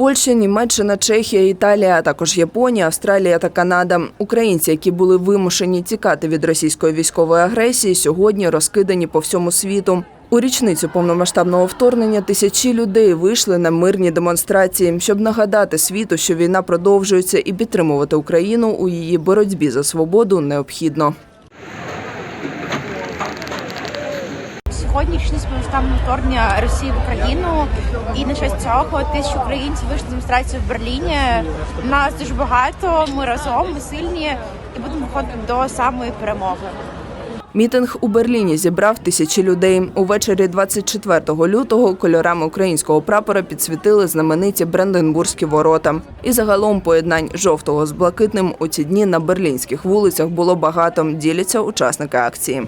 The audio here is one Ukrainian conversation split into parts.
Польща, Німеччина, Чехія, Італія, а також Японія, Австралія та Канада. Українці, які були вимушені тікати від російської військової агресії, сьогодні розкидані по всьому світу. У річницю повномасштабного вторгнення тисячі людей вийшли на мирні демонстрації, щоб нагадати світу, що війна продовжується, і підтримувати Україну у її боротьбі за свободу необхідно. Сьогодні річниця повномасштабного вторгнення Росії в Україну, і на честь цього тисячі українців вийшли на демонстрацію в Берліні. Нас дуже багато. Ми разом, ми сильні і будемо виходити до самої перемоги. Мітинг у Берліні зібрав тисячі людей. Увечері 24 лютого кольорами українського прапора підсвітили знамениті Бранденбурзькі ворота. І загалом поєднань жовтого з блакитним у ці дні на берлінських вулицях було багато. Діляться учасники акції.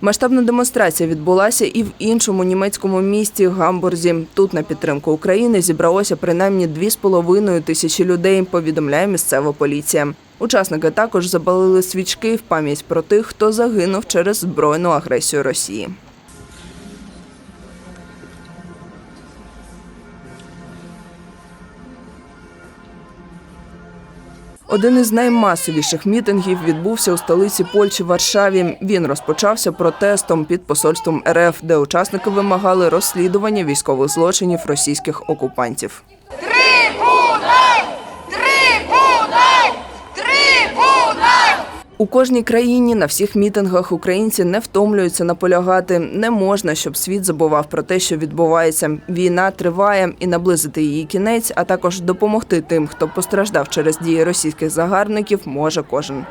Масштабна демонстрація відбулася і в іншому німецькому місті Гамбурзі. Тут на підтримку України зібралося принаймні 2,5 тисячі людей. Повідомляє місцева поліція. Учасники також запалили свічки в пам'ять про тих, хто загинув через збройну агресію Росії. Один із наймасовіших мітингів відбувся у столиці Польщі Варшаві. Він розпочався протестом під посольством РФ, де учасники вимагали розслідування військових злочинів російських окупантів. У кожній країні на всіх мітингах українці не втомлюються наполягати. Не можна, щоб світ забував про те, що відбувається. Війна триває і наблизити її кінець, а також допомогти тим, хто постраждав через дії російських загарбників, може кожен.